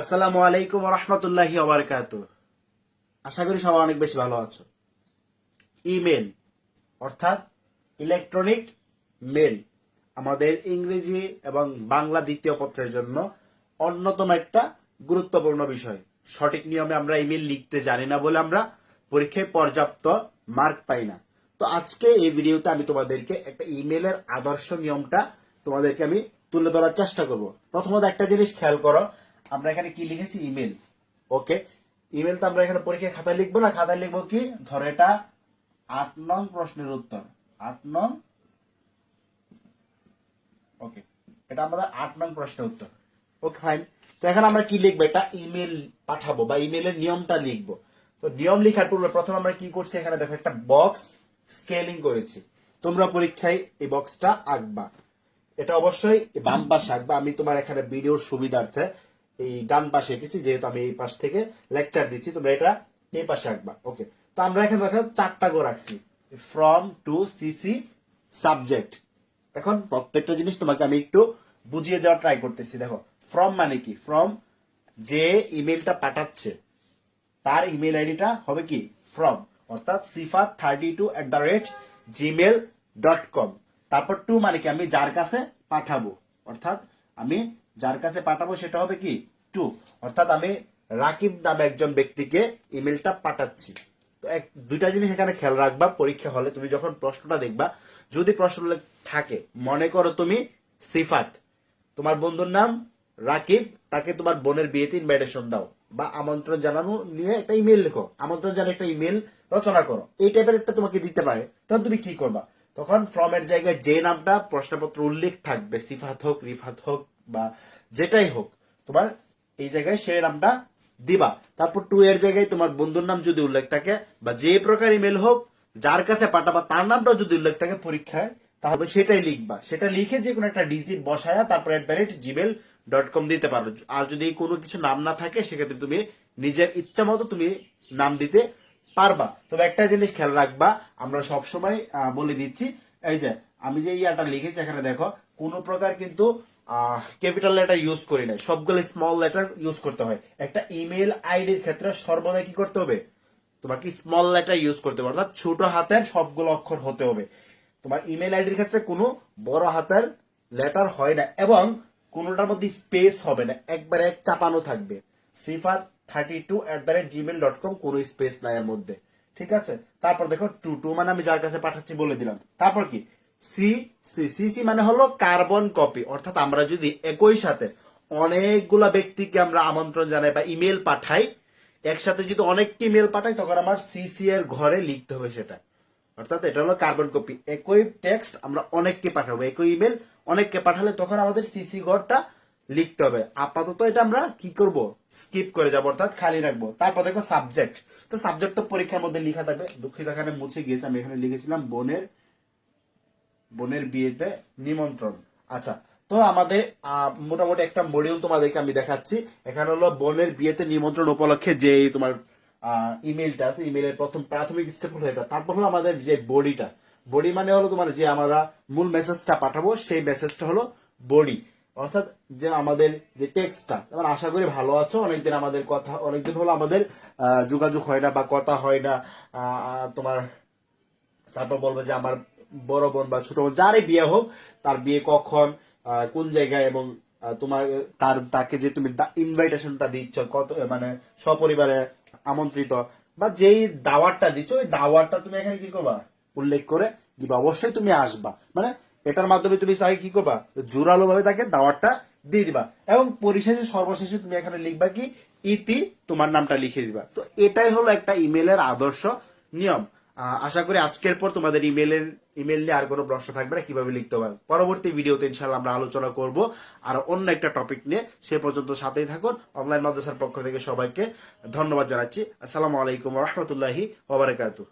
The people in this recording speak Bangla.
আসসালামু আলাইকুম রহমতুল্লাহি ওবরকাত আশা করি সবাই অনেক বেশি ভালো আছো। ইমেল, অর্থাৎ ইলেকট্রনিক মেল, আমাদের ইংরেজি এবং বাংলা দ্বিতীয় পত্রের জন্য অন্যতম একটা গুরুত্বপূর্ণ বিষয়। সঠিক নিয়মে আমরা ইমেল লিখতে জানি না বলে আমরা পরীক্ষায় পর্যাপ্ত মার্ক পাই না। তো আজকে এই ভিডিওতে আমি তোমাদেরকে একটা ইমেলের আদর্শ নিয়মটা তোমাদেরকে আমি তুলে ধরার চেষ্টা করব। প্রথমত একটা জিনিস খেয়াল করো আমরা এখানে কি লিখেছি? ইমেল ওকে ইমেল তো আমরা এখানে পরীক্ষায় খাতায় লিখব না, খাতায় লিখব কি? ধরো এটা আট নং প্রশ্নের উত্তর। আট নং ওকে এটা আমাদের আট নং প্রশ্নের উত্তর। ওকে ফাইন তো এখানে আমরা কি লিখব? এটা ইমেল পাঠাবো বা ইমেলের নিয়মটা লিখব। তো নিয়ম লেখার পূর্বে প্রথম আমরা কি করছি? এখানে দেখো একটা বক্স স্কেলিং করেছি। তোমরা পরীক্ষায় এই বক্সটা আঁকবা। এটা অবশ্যই বাম পাশে আঁকবা। আমি তোমার এখানে ভিডিওর সুবিধার্থে এই ডান পাশে এঁকেছি, যেহেতু আমি এই পাশ থেকে লেকচার দিচ্ছি, তোমরা এটা এই পাশে আঁকবা ওকে তো আমরা এখানে দেখো চারটা গো রাখছি ফ্রম টু সিসি সাবজেক্ট এখন প্রত্যেকটা জিনিস তোমাকে আমি একটু বুঝিয়ে দেওয়ার ট্রাই করতেছি, দেখো ফ্রম মানে কি? ফ্রম যে ইমেলটা পাঠাচ্ছে, তার ইমেল আইডিটা হবে কি? ফ্রম অর্থাৎ Sifa thirty two at the rate Gmail dot com তারপর টু মানে কি? আমি যার কাছে পাঠাবো, অর্থাৎ আমি যার কাছে পাঠাবো সেটা হবে কি? টু অর্থাৎ আমি রাকিব নামে একজন ব্যক্তিকে ইমেলটা পাঠাচ্ছি। তো এক, দুইটা জিনিস এখানে খেয়াল রাখবা, পরীক্ষা হলে তুমি যখন প্রশ্নটা দেখবা, যদি প্রশ্ন থাকে, মনে করো তুমি সিফাত, তোমার বন্ধুর নাম রাকিব, তাকে তোমার বোনের বিয়েতে ইনভাইটেশন দাও, বা আমন্ত্রণ জানানো নিয়ে একটা ইমেল লেখো, আমন্ত্রণ জানিয়ে একটা ইমেল রচনা করো। এই টাইপের একটা তোমাকে দিতে পারে। তখন তুমি কি করবা? তখন ফ্রম এর জায়গায় যে নামটা প্রশ্নপত্র উল্লেখ থাকবে, সিফাত হোক, রিফাত হোক বা যেটাই হোক, তোমার এই জায়গায় সে নামটা দিবা। তারপর টু এর জায়গায় তোমার বন্ধুর নাম যদি উল্লেখ থাকে, বা যে প্রকার ইমেল হোক, যার কাছে পাঠাবা তার নামটাও যদি উল্লেখ থাকে পরীক্ষায়, তাহলে সেটাই লিখবা। সেটা লিখে যে কোনো একটা ডিজিট বসায়া তারপর at the rate Gmail dot com দিতে পারো। আর যদি কোনো কিছু নাম না থাকে, সেক্ষেত্রে তুমি নিজের ইচ্ছা মতো তুমি নাম দিতে পারবা। তবে একটা জিনিস খেয়াল রাখবা, আমরা সবসময় বলে দিচ্ছি, এই যে, আমি যে ইয়াটা লিখেছি, এখানে দেখো, কোনো প্রকার কিন্তু ক্যাপিটাল লেটার ইউজ করি নাই। সবগুলো স্মল লেটার ইউজ করতে হয়। একটা ইমেল আইডির ক্ষেত্রে সর্বদা কি করতে হবে? তোমাকে স্মল লেটার ইউজ করতে হবে। অর্থাৎ ছোট হাতের সবগুলো অক্ষর হতে হবে। তোমার ইমেল আইডির ক্ষেত্রে কোনো বড় হাতের লেটার হয় না এবং কোনোটার মধ্যে স্পেস হবে না। একবারে এক চাপানো থাকবে। Sifat thirty two at the rate Gmail dot com কোনো স্পেস নাই এর মধ্যে। ঠিক আছে? তারপর দেখো টু টু মানে আমি যার কাছে পাঠাচ্ছি বলে দিলাম। তারপর কি? সি সি সি সি মানে হলো কার্বন কপি অর্থাৎ আমরা যদি একই সাথে অনেকগুলা ব্যক্তিকে আমরা আমন্ত্রণ জানাই বা ইমেল পাঠাই, একসাথে যদি অনেকটি ইমেল পাঠাই, তখন আমার সিসি এর ঘরে লিখতে হবে সেটা। অর্থাৎ এটা হলো কার্বন কপি একই টেক্সট আমরা অনেককে পাঠাবো, একই ইমেল অনেককে পাঠালে তখন আমাদের সিসি ঘরটা লিখতে হবে। আপাতত এটা আমরা কি করব? স্কিপ করে যাব, অর্থাৎ খালি রাখব। তারপর দেখো সাবজেক্ট তো সাবজেক্ট তো পরীক্ষার মধ্যে লেখা থাকবে। দুঃখিত, এখানে মুছে গিয়েছে, আমি এখানে লিখেছিলাম বোনের বোনের বিয়েতে নিমন্ত্রণ। আচ্ছা তো আমাদের মোটামুটি একটা মডিউল তোমাদেরকে আমি দেখাচ্ছি। এখানে হলো বোনের বিয়েতে নিমন্ত্রণ উপলক্ষে যে তোমার ইমেলটা আছে ইমেলের প্রথম প্রাথমিক স্টেপ হলো এটা। তারপর হলো আমাদের যে বডিটা। বডি মানে হলো তোমার যে আমরা মূল মেসেজটা পাঠাবো, সেই মেসেজটা হলো বডি। অর্থাৎ যে আমাদের যে টেক্সটটা এবার আশা করি ভালো আছো, অনেকদিন আমাদের কথা, অনেকদিন হলো আমাদের যোগাযোগ হয় না বা কথা হয় না তোমার, তারপর বলবে যে আমার বড় বোন বা ছোট বোন, যারই বিয়ে হোক, তার বিয়ে কখন কোন জায়গায় এবং তোমার, তার, তাকে যে তুমি ইনভাইটেশনটা দিচ্ছ, কত মানে সপরিবারে আমন্ত্রিত বা যেই দাওয়াতটা দিচ্ছ, ওই দাওয়াতটা তুমি এখানে কি করবা? উল্লেখ করে দিবা। অবশ্যই তুমি আসবা। মানে এটার মাধ্যমে তুমি তাকে কি করবা? জোরালো ভাবে তাকে দাওয়াতটা দিয়ে দিবা। এবং পরিশেষে, সর্বশেষে তুমি এখানে লিখবা কি? ইতি, তোমার নামটা লিখে দিবা। তো এটাই হলো একটা ইমেলের আদর্শ নিয়ম। আশা করি আজকের পর তোমাদের ইমেলের ইমেল নিয়ে আর কোনো প্রশ্ন থাকবে না, কীভাবে লিখতে পারবে পরবর্তী ভিডিওতে ইনশাল্লাহ আমরা আলোচনা করব। আর অন্য একটা টপিক নিয়ে, সে পর্যন্ত সাথেই থাকুন। অনলাইন মাদ্রাসার পক্ষ থেকে সবাইকে ধন্যবাদ জানাচ্ছি। আসসালামু আলাইকুম রহমতুল্লাহি ওবরাকাতু